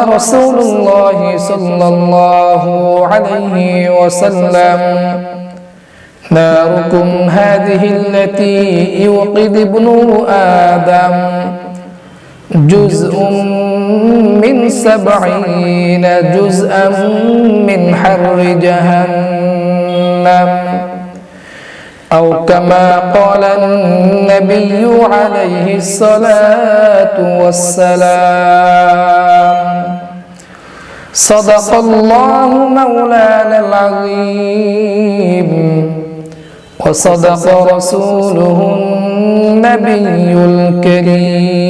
وقال رسول الله صلى الله عليه وسلم. ناركم هذه التي يوقد ابن آدم. جزء من سبعين جزءا من حر جهنم. أو كما قال النبي عليه الصلاة والسلام. صدق الله مولانا العظيم وصدق رسوله النبي الكريم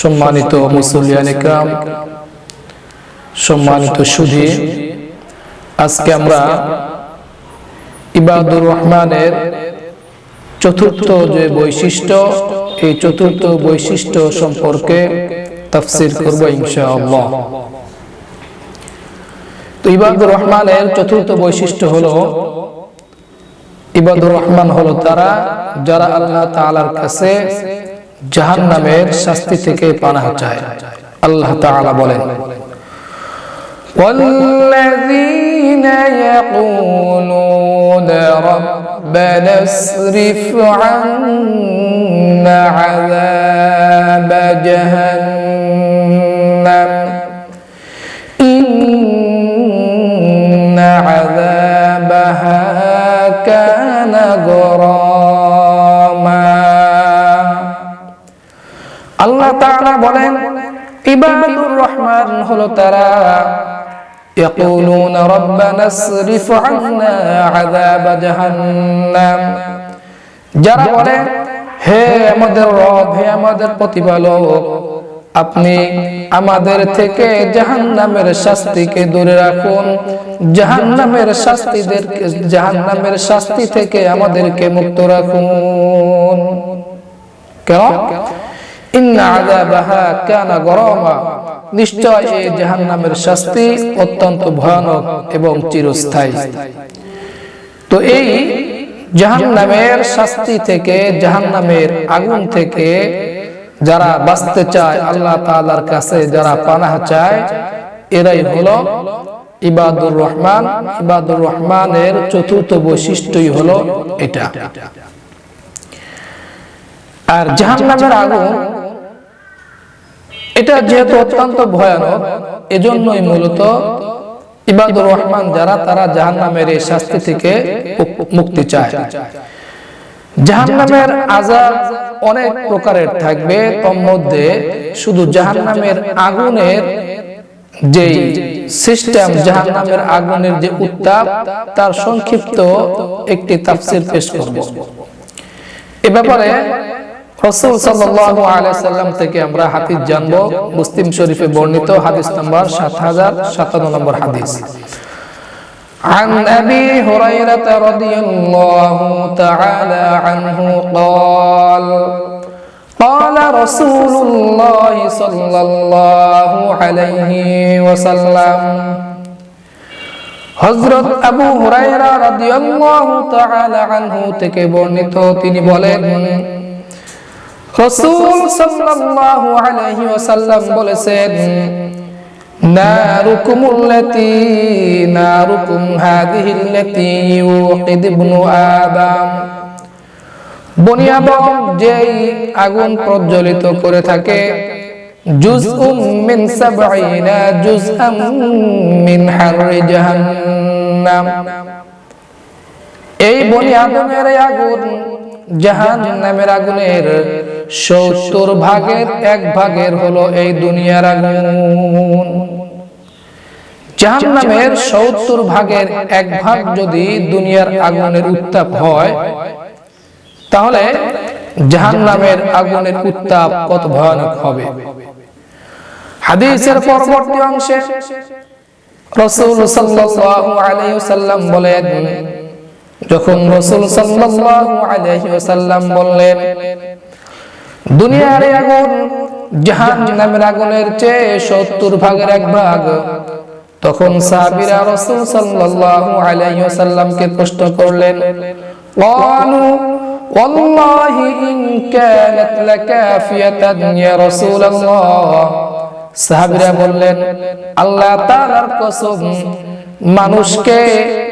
সম্মানিত মুসলিয়ান ইকরাম সম্মানিত সুধী আজকে আমরা ইবাদুর রহমানের চতুর্থ যে বৈশিষ্ট্য এই চতুর্থ বৈশিষ্ট্য সম্পর্কে তাফসির করব ইনশাআল্লাহ তো ইবাদুর রহমানের চতুর্থ বৈশিষ্ট্য হলো ইবাদুর রহমান হলো তারা যারা আল্লাহ তাআলার কাছে জাহান্নামের শাস্তি থেকে পানাহ চায় আল্লাহ তাআলা বলেন والذين يقولون ربنا اصرف عنا বলেন ইবাদুর রহমান হলো তারা يقولون ربنا اصرف عنا عذاب جهنم যারা বলে হে আমাদের রব হে আমাদের প্রতিপালক আপনি আমাদের থেকে জাহান্নামের শাস্তিকে দূরে রাখুন জাহান্নামের শাস্তিদের জাহান্নামের শাস্তি থেকে আমাদেরকে মুক্ত রাখুন কেন নিশ্চয় এই জাহান্নামের শাস্তি অত্যন্ত ভয়ানক এবং চিরস্থায়ী। তো এই জাহান্নামের শাস্তি থেকে, জাহান্নামের আগুন থেকে যারা বাঁচতে চায়, আল্লাহ তাআলার কাছে যারা চায়, এরাই হলো ইবাদুর রহমান। ইবাদুর রহমানের চতুর্থ বৈশিষ্ট্যই হলো এটা। আর জাহান্নামের আগুন এটা যেহেতু অত্যন্ত ভয়ানক, এজন্যই মূলত ইবাদুর রহমান যারা, তারা জাহান্নামের এই শাস্তি থেকে মুক্তি চায়। জাহান্নামের আজাব অনেক প্রকারের থাকবে তোর মধ্যে শুধু জাহান্নামের আগুনের যে সিস্টেম জাহান্নামের আগুনের যে উত্তাপ, তার সংক্ষিপ্ত একটি তাফসির পেশ করব। এ ব্যাপারে রসুল সাল্লাল্লাহু আলাইহি সাল্লাম থেকে আমরা হাদিস জানব মুসলিম শরীফে বর্ণিত হাদিস নাম্বার 7057 নম্বর হাদিস عن ابي هريره رضي الله تعالى عنه قال قال رسول الله صلى الله عليه وسلم হযরত আবু হুরায়রা রাদিয়াল্লাহু তাআলা আনহু থেকে বর্ণিত তিনি বলেন সাল্লাল্লাহু আলাইহি ওয়াসাল্লাম বলেছেন নারুকুম ইউকিদ ইবনু আদম। বনি আদম যেই আগুন প্রজ্বলিত করে থাকে জুজউম মিন সাবঈনা জুজআম মিন জাহান্নাম। এই বনি আদমের এই আগুন জাহান্নামের আগুনের সত্তর ভাগের এক ভাগের হলো এই দুনিয়ার আগুন। জাহান্নামের সত্তর ভাগের এক ভাগ যদি দুনিয়ার আগুনের উত্তাপ হয়, তাহলে জাহান্নামের আগুনের উত্তাপ কত ভয়ানক হবে? হাদিসের পরবর্তী অংশে সাল্লাল্লাহু আলাইহি যখন রাসূল সাল্লাল্লাহু আলাইহি ওয়াসাল্লাম বললেন দুনিয়ার এই আগুন জাহান্নামের আগুনের চেয়ে 70 ভাগের এক ভাগ তখন সাহাবীরা রাসূল সাল্লাল্লাহু আলাইহি ওয়াসাল্লামকে প্রশ্ন করলেন قالوا والله إن كانت لكافية يا رسول الله সাহাবীরা বললেন আল্লাহ তাআলার কসম মানুষকে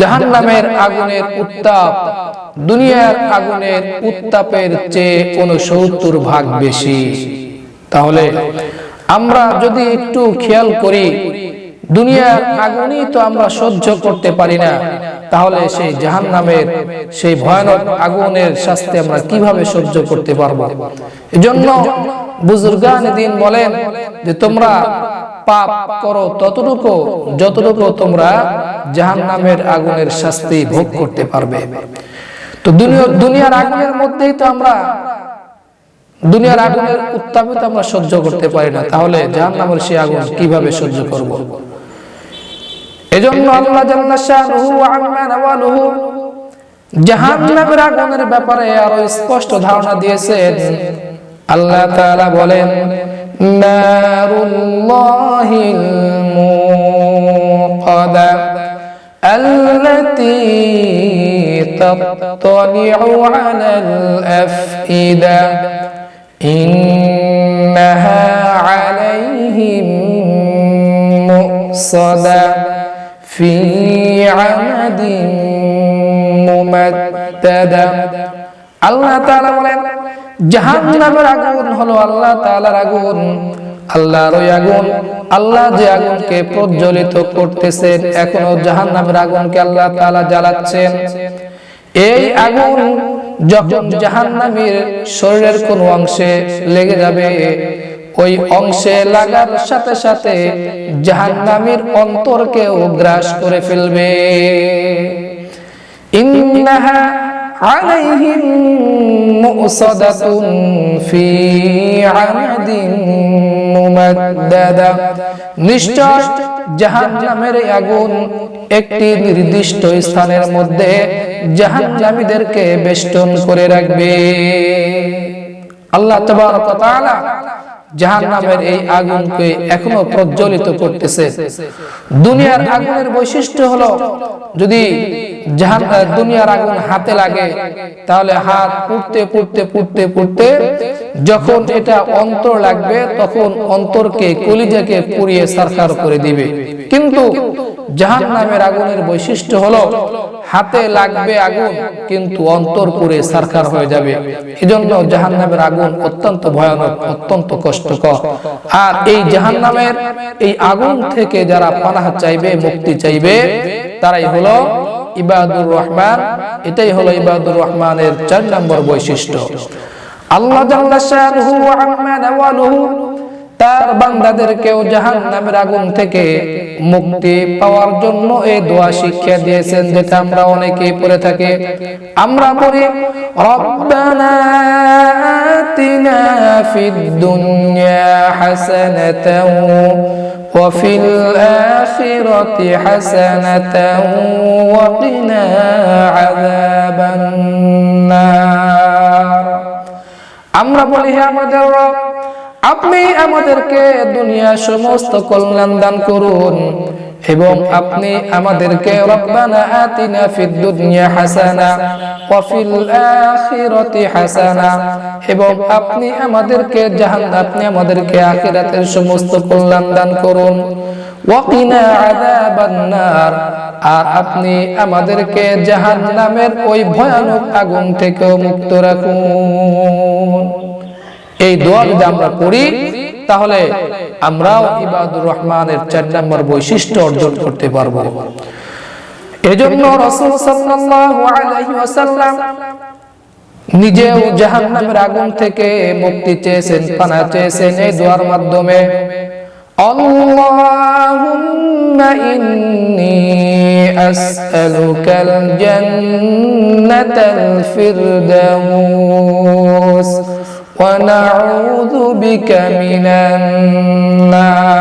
জাহান্নামের আগুনের উত্তাপ, দুনিয়ার আগুনের উত্তাপের চেয়ে উনসত্তর ভাগ বেশি। তাহলে আমরা যদি একটু খেয়াল করি, দুনিয়ার আগুনই তো আমরা সহ্য করতে পারি না। তাহলে সেই জাহান নামের সেই ভয়ানক আগুনের শাস্তি আমরা কীভাবে সহ্য করতে পারব? এজন্য বুজুর্গান দিন বলেন যে, তোমরা পাপ করো ততটুকু, যতটুকু তোমরা জাহান নামের আগুনের শাস্তি ভোগ করতে পারবে। তো দুনিয়ার আগুনের মধ্যেই তো আমরা, দুনিয়ার আগুনের উত্তাপিত আমরা সহ্য করতে পারি না। তাহলে জাহান নামের সেই আগুন কীভাবে সহ্য করব। এজন্য আল্লাহ নাওয়ালুহু জাহান্নামের আগুনের ব্যাপারে আরও স্পষ্ট ধারণা দিয়েছেন। আল্লাহ তাআলা বলেন নারুল্লাহিল মুকাদা التي تطلع على الأفئدة إنها عليهم مؤصدة في عمد ممددة আল্লাহ তাআলা বলেন জাহান্নামের আগুন হলো আল্লাহ তাআলার আগুন। আল্লাহর ওই আগুন। আল্লাহ যে আগুনকে প্রজ্বলিত করতেছেন এখনও জাহান্নামের আগুনকে আল্লাহ তাআলা জ্বালাচ্ছেন। এই আগুন যখন জাহান্নামীর শরীরের কোন অংশে লেগে যাবে, ওই অংশে লাগার সাথে সাথে জাহান্নামীর অন্তরকেও গ্রাস করে ফেলবে। ইন্নাহা আমাদিন মুমাদ্দাদা। নিশ্চয় জাহান্নামের এই আগুন একটি নির্দিষ্ট স্থানের মধ্যে জাহান্নামীদেরকে বেষ্টন করে রাখবে। আল্লাহ তাবারক তাআলা জাহান্নামের এই আগুনকে এখনও প্রজ্বলিত করতেছে। দুনিয়ার আগুনের বৈশিষ্ট্য হলো, যদি জাহান দুনিয়ার আগুন হাতে লাগে, তাহলে হাত পুড়তে পুড়তে পুড়তে পুড়তে যখন এটা অন্তর লাগবে, তখন অন্তরকে কলিজাকে পুড়িয়ে সরকার করে দিবে। কিন্তু জাহান নামের আগুনের বৈশিষ্ট্য হলো হাতে লাগবে আগুন, কিন্তু অন্তর পুড়ে সারখার হয়ে যাবে। এজন্য জাহান নামের আগুন অত্যন্ত ভয়ানক, অত্যন্ত কষ্টকর। আর এই জাহান নামের এই আগুন থেকে যারা পানাহ চাইবে, মুক্তি চাইবে, তারাই হলো ইবাদুর রহমান। এটাই হলো ইবাদুর রহমানের চার নম্বর বৈশিষ্ট্য। আল্লাহ তার বান্দাদেরকেও জাহান নামের আগুন থেকে মুক্তি পাওয়ার জন্য এই দোয়া শিক্ষা দিয়েছেন যেটা আমরা অনেকেই পড়ে থাকি আমরা পড়ি রব্বানা আতিনা ফিদ দুনিয়া হাসানাতাও وفي الآخرة حسنة وقنا عذاب النار আমরা বলি হে আমাদের রব আপনি আমাদেরকে দুনিয়া সমস্ত কল্যাণ দান করুন এবং আপনি আমাদেরকে রব্বানা আতিনা ফিদ দুনিয়া হাসানা ওয়া ফিল আখিরাতি হাসানা এবং আপনি আমাদেরকে জাহান্নাম, আপনি আমাদেরকে আখিরাতের সমস্ত কল্যাণ দান করুন। ওয়াকিনা আযাবান নার, আর আপনি আমাদেরকে জাহান্নামের ওই ভয়ানক আগুন থেকেও মুক্ত রাখুন। এই দোয়া যদি আমরা করি, তাহলে আমরাও ইবাদুর রহমানের চার নম্বর বৈশিষ্ট্য অর্জন করতে পারব। এজন্য রসুল সাল্লাল্লাহু আলাইহি ওয়াসাল্লাম নিজেও জাহান্নামের আগুন থেকে মুক্তি চেয়েছেন, পানা চেয়েছেন এই দোয়ার মাধ্যমে। আল্লাহুম্মা ইন্নী আসআলুকাল জান্নাতাল ফিরদাউস। ونعوذ بك من النار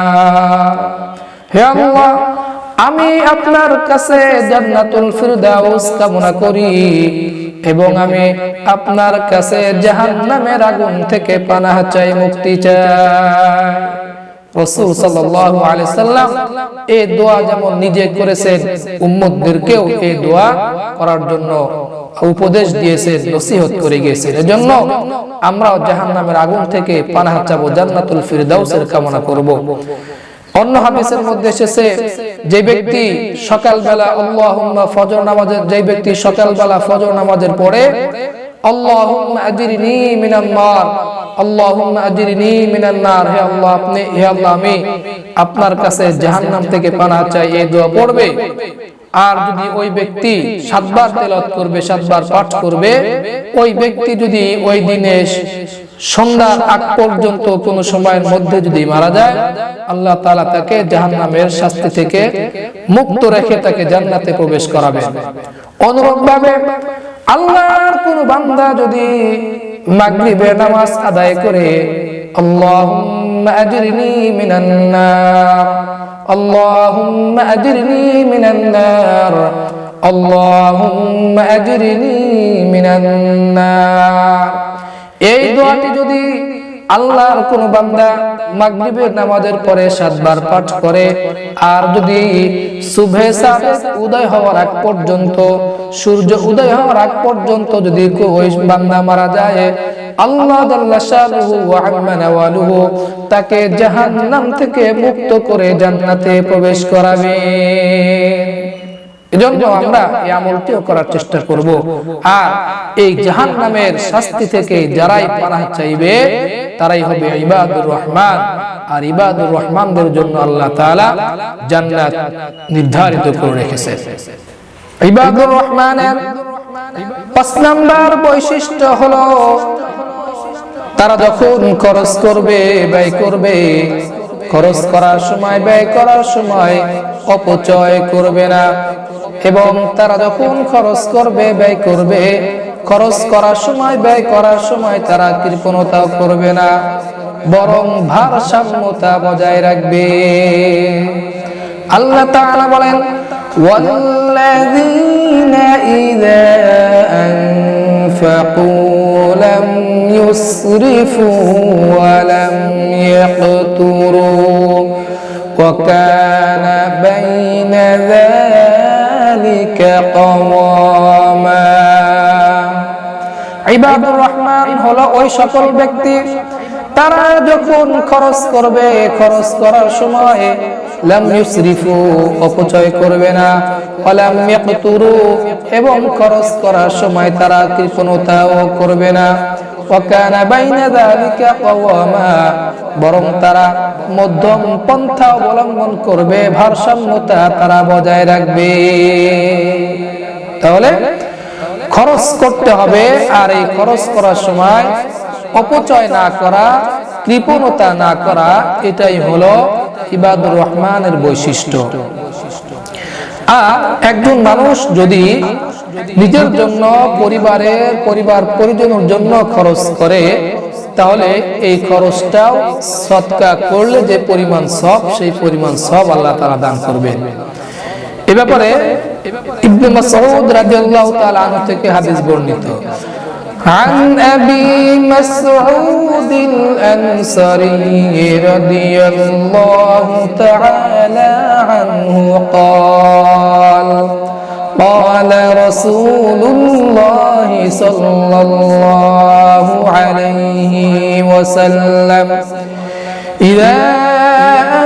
يا الله আমি আপনার কাছে জান্নাতুল ফিরদাউস কামনা করি এবং আমি আপনার কাছে জাহান্নামের আগুন থেকে পানাহ চাই মুক্তি চাই রসুল সাল্লাল্লাহু আলাইহি সাল্লাম এই দোয়া যেমন নিজে করেছেন, উম্মতদেরকেও এই দোয়া করার জন্য উপদেশ দিয়েছেন, নসিহত করে গিয়েছেন। এজন্য আমরাও জাহান্নামের আগুন থেকে পানাহ চাবো, জান্নাতুল ফিরদাউসের কামনা করব। অন্য হাদিসের মধ্যে এসেছে, যে ব্যক্তি সকালবেলা আল্লাহুম্মা ফজর নামাজের, যে ব্যক্তি সকালবেলা ফজর নামাজের পরে আল্লাহুম্মা আজরিনি মিনান নার আল্লাহুম্মা আপনার কাছে থেকে পানাহ চাই, এই দোয়া পড়বে। আর যদি ওই ব্যক্তি সাতবার তেলাওয়াত করবে, সাতবার পাঠ করবে, ওই ব্যক্তি যদি ওই দিনে সন্ধ্যার আগ পর্যন্ত কোন সময়ের মধ্যে যদি মারা যায়, আল্লাহ তালা তাকে জাহান্নামের শাস্তি থেকে মুক্ত রেখে তাকে জান্নাতে প্রবেশ করাবে। অনুরূপভাবে আল্লাহর কোন বান্দা যদি মাগরিবের নামাজ আদায় করে, আল্লাহুম্মা আজরিনি মিনান নার, আল্লাহুম্মা আজরিনি মিনান নার, আল্লাহুম্মা আজরিনি মিনান নার। এই দোয়াটি যদি আল্লাহর কোন বান্দা মাগরিবের নামাজের পরে সাতবার পাঠ করে, আর যদি সুবহে সাদেক উদয় হওয়ার আগ পর্যন্ত, সূর্য উদয় হওয়ার আগ পর্যন্ত যদি ওই বান্দা মারা যায়, আল্লাহ তাকে জাহান্নাম থেকে মুক্ত করে জান্নাতে প্রবেশ করাবে। এজন্য আমরা এই আমলটিও করার চেষ্টা করব। আর এই জাহান নামের শাস্তি থেকে যারাই পানাহ চাইবে, তারাই হবে ইবাদুর রহমান। আর ইবাদুর রহমানদের জন্য আল্লাহ তাআলা জান্নাত নির্ধারিত করে রেখেছে। ইবাদুর রহমানের পাঁচ নাম্বার বৈশিষ্ট্য হলো, তারা যখন খরচ করবে, ব্যয় করবে, খরচ করার সময়, ব্যয় করার সময় অপচয় করবে না। এবং তারা যখন খরচ করবে, ব্যয় করবে, খরচ করার সময়, ব্যয় করার সময় তারা কৃপণতা করবে না, বরং ভারসাম্যতা বজায় রাখবে। আল্লাহ তাআলা বলেন, ওয়াল্লাযীনা ইযা আনফাকু লাম ইউসরিফু ওয়া লাম ইয়াকতুরু ওয়া ইবাদুর রহমান হলো ওই সকল ব্যক্তি, তারা যখন খরচ করবে, খরচ করার সময় অপচয় করবে না। ওয়ালাম এবং খরচ করার সময় তারা কৃপণতাও করবে না। ওয়া কানা বাইনা যালিকা বরং তারা মধ্যম পন্থা অবলম্বন করবে, ভারসাম্যতা তারা বজায় রাখবে। তাহলে খরচ করতে হবে, আর এই খরচ করার সময় অপচয় না করা, কৃপণতা না করা, এটাই হলো ইবাদুর রহমানের বৈশিষ্ট্য। আর একজন মানুষ যদি নিজের জন্য পরিবারের পরিবার পরিজনের জন্য খরচ করে তাহলে এই খরচটাও সৎকা করলে যে পরিমাণ সব সেই পরিমাণ সব আল্লাহ তারা দান করবেন এ ব্যাপারে ইবনে মাসউদ রাদিয়াল্লাহু তাআলা আনহু থেকে হাদিস বর্ণিত عن أبي مسعود الأنصري رضي الله تعالى عنه قال قال رسول الله صلى الله عليه وسلم إذا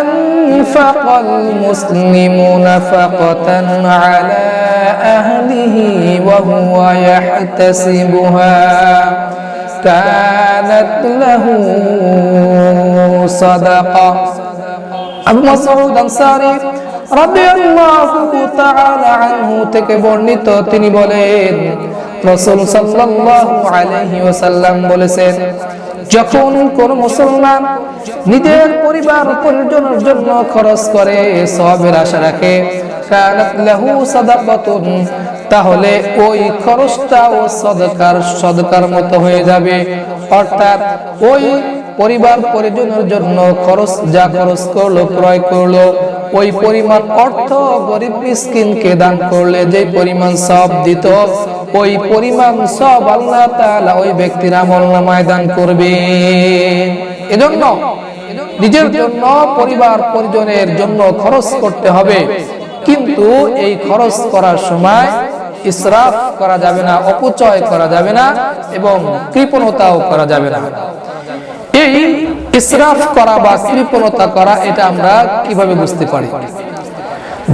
أنفق المسلم نفقة على أهله وهو يحتسبها كانت له صدقة আবু মাসউদ আনসারী রাদিয়াল্লাহু তাআলা আনহু থেকে বর্ণিত তিনি বলেন রাসূল সাল্লাল্লাহু আলাইহি ওয়াসাল্লাম বলেছেন যখন কোন মুসলমান নিজের পরিবার পরিজনের জন্য খরচ করে সবের আশা রাখে তাহলে ওই খরচটা ও সদকার সদকার মতো হয়ে যাবে। অর্থাৎ ওই পরিবার পরিজনের জন্য খরচ যা খরচ করল, ক্রয় করল, ওই পরিমাণ অর্থ গরিব মিসকিনকে দান করলে যে পরিমাণ সব দিত, ওই পরিমাণ সব আল্লাহ তাআলা ওই ব্যক্তির আমল নামায় দান করবে। এজন্য নিজের জন্য, পরিবার পরিজনের জন্য খরচ করতে হবে। কিন্তু এই খরচ করার সময় ইসরাফ করা যাবে না, অপচয় করা যাবে না এবং কৃপণতাও করা যাবে না। এই ইসরাফ করা বা কৃপণতা করা, এটা আমরা কীভাবে বুঝতে পারি?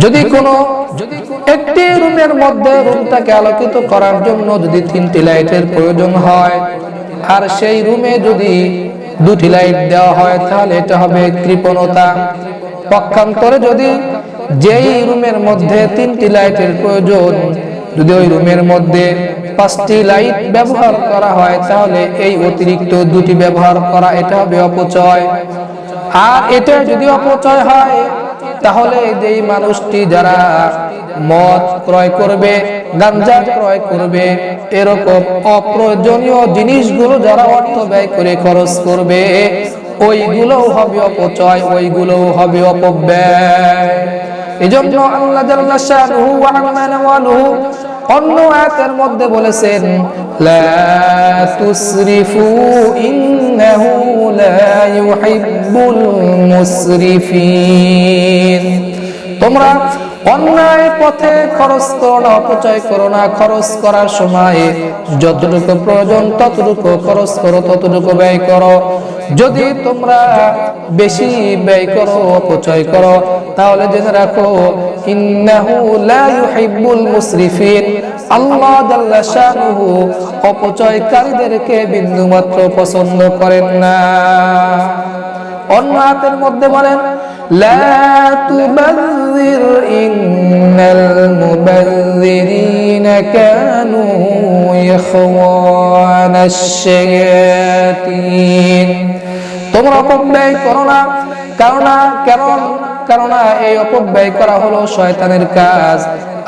যদি কোনো একটি রুমের মধ্যে রুমটাকে আলোকিত করার জন্য যদি তিনটি লাইটের প্রয়োজন হয়, আর সেই রুমে যদি দুটি লাইট দেওয়া হয়, তাহলে এটা হবে কৃপণতা। পক্ষান্তরে যদি যেই রুমের মধ্যে তিনটি লাইটের প্রয়োজন যদি ওই রুমের মধ্যে পাঁচটি লাইট ব্যবহার করা হয়, তাহলে এই অতিরিক্ত দুটি ব্যবহার করা এটা হবে অপচয়। আর এটা যদি অপচয় হয়, তাহলে যেই মানুষটি যারা মদ ক্রয় করবে, গাঞ্জা ক্রয় করবে, এরকম অপ্রয়োজনীয় জিনিসগুলো যারা অর্থ ব্যয় করে খরচ করবে, ওইগুলোও হবে অপচয়, ওইগুলোও হবে অপব্যয়। এজন্য আল্লাহ জাল্লা শানুহু ওয়া অন্য আয়াতের মধ্যে বলেছেন লা তুসরিফু ইন্নাহু লা ইউহিব্বুল মুসরিফিন। তোমরা অন্যায় পথে খরচ করো না, অপচয় করো না। খরচ করার সময় যতটুকু প্রয়োজন ততটুকু খরচ করো, ততটুকু ব্যয় করো। যদি তোমরা বেশি ব্যয় করো, অপচয় করো, তাহলে জেনে রাখো, ইন্নাহু লা ইউহিব্বুল মুসরিফিন আল্লাহ জাল্লা শানুহু অপচয়কারীদেরকে বিন্দুমাত্র পছন্দ করেন না। অন্য হাতের মধ্যে বলেন لا تبذر إن المبذرين كانوا إخوان الشياطين তোমরা অপব্যয় করো না কেননা কারণ কেননা এই অপব্যয় করা হলো শয়তানের কাজ।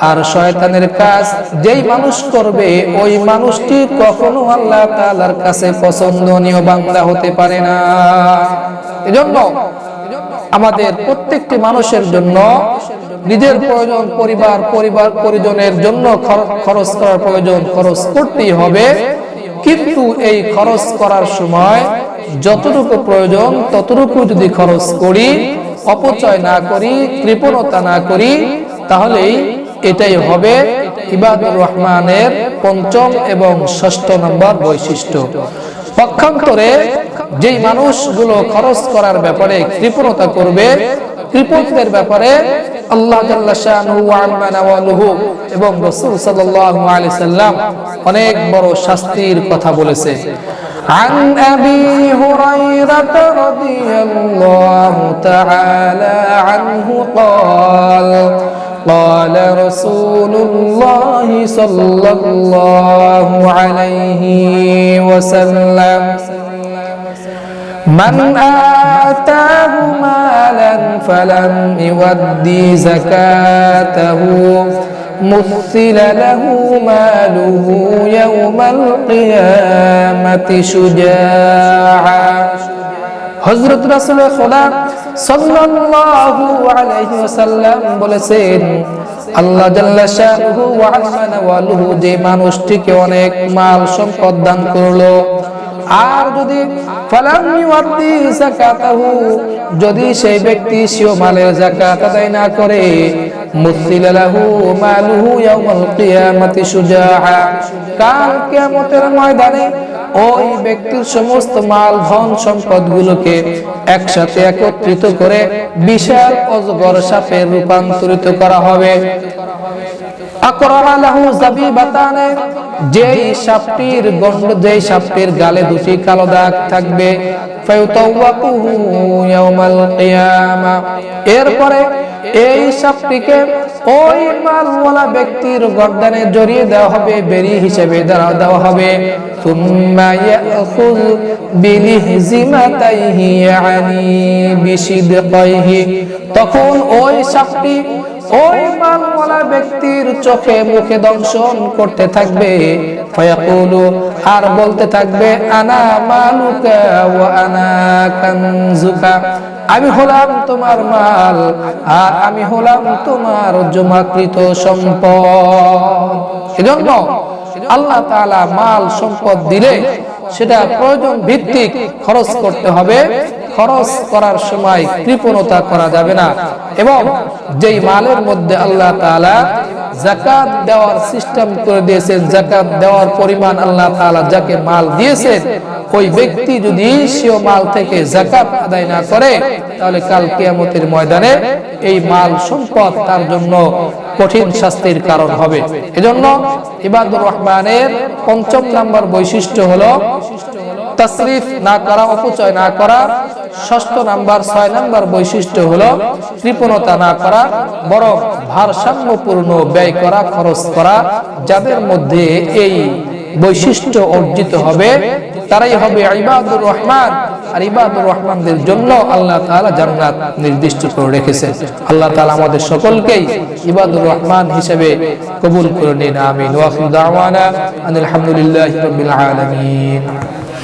আর শয়তানের কাজ যেই মানুষ করবে, ওই মানুষটি কখনো আল্লাহ কাছে পছন্দনীয় হতে পারে না। এজন্য আমাদের প্রত্যেকটি মানুষের জন্য, নিজের প্রয়োজন, পরিবার পরিবার, পরিজনের জন্য খরচ করার প্রয়োজন খরচ করতেই হবে। কিন্তু এই খরচ করার সময় যতটুকু প্রয়োজন, ততটুকু যদি খরচ করি অপচয় না করি, কৃপণতা না করি, তাহলেই এটাই হবে ইবাদুর রহমানের পঞ্চম এবং ষষ্ঠ নম্বর বৈশিষ্ট্য। পক্ষান্তরে যেই মানুষগুলো খরচ করার ব্যাপারে কৃপণতা করবে, কৃপণদের ব্যাপারে আল্লাহ এবং রাসূল সাল্লাম অনেক বড় শাস্তির কথা বলেছে। عن أبي هريرة رضي الله تعالى عنه قال قال رسول الله صلى الله عليه وسلم من آتاه مالا فلم يودي زكاته مثل له ماله يوم القيامة شجاعا হজরত রাসূল খোদা সাল্লাল্লাহু আলাইহি ওয়াসাল্লাম বলেছেন আল্লাহ জাল্লা শাহু ওয়া আযমা নাওয়ালুহু যে মানুষটিকে অনেক মাল সম্পদ দান করলো আর যদি যদি সেই ব্যক্তি সিও মালের যাকাত আদায় না করে কাল কিয়ামতের ময়দানে ওই ব্যক্তির সমস্ত মাল, ধন সম্পদ গুলোকে একসাথে একত্রিত করে বিশাল অজগর সাপে রূপান্তরিত করা হবে। যেই সাপটির গন্ড যেই সাপটির গালে দুটি কালো দাগ থাকবে এরপরে এই সাপটিকে ওই মালওয়ালা ব্যক্তির গর্দানে জড়িয়ে দেওয়া হবে, বেরি হিসেবে দেওয়া দেওয়া হবে। সুম্মা বিশিদকাইহি। তখন ওই সাপটি ওই মালওয়ালা ব্যক্তির চোখে মুখে দংশন করতে থাকবে। ফায়াকুলু, আর বলতে থাকবে, আনা মালুকা আনা কানজুকা। আমি হলাম তোমার মাল, আর আমি হলাম তোমার জমাকৃত সম্পদ। এজন্য আল্লাহ তাআলা মাল সম্পদ দিলে সেটা প্রয়োজন ভিত্তিক খরচ করতে হবে। খরচ করার সময় কৃপণতা করা যাবে না। এবং যেই মালের মধ্যে আল্লাহ তাআলা জাকাত দেওয়ার সিস্টেম করে দিয়েছেন জাকাত দেওয়ার পরিমাণ আল্লাহ তাআলা যাকে মাল দিয়েছেন, ওই ব্যক্তি যদি সেও মাল থেকে জাকাত আদায় না করে, তাহলে কাল কিয়ামতের ময়দানে এই মাল সম্পদ তার জন্য কঠিন শাস্তির কারণ হবে। এজন্য ইবাদুর রহমানের পঞ্চম নাম্বার বৈশিষ্ট্য হলো তাসরিফ না করা, অপচয় না করা, ষষ্ঠ নাম্বার, ছয় নাম্বার বৈশিষ্ট্য হলো কৃপণতা না করা, বরং ভারসাম্যপূর্ণ ব্যয় করা, খরচ করা, যাদের মধ্যে এই বৈশিষ্ট্য অর্জিত হবে, তারাই হবে ইবাদুর রহমান। আর ইবাদুর রহমানদের জন্য আল্লাহ তাআলা জান্নাত নির্দিষ্ট করে রেখেছেন আল্লাহ তাআলা আমাদের সকলকেই ইবাদুর রহমান হিসেবে কবুল করে নিন। আমিন। ওয়া আখিরু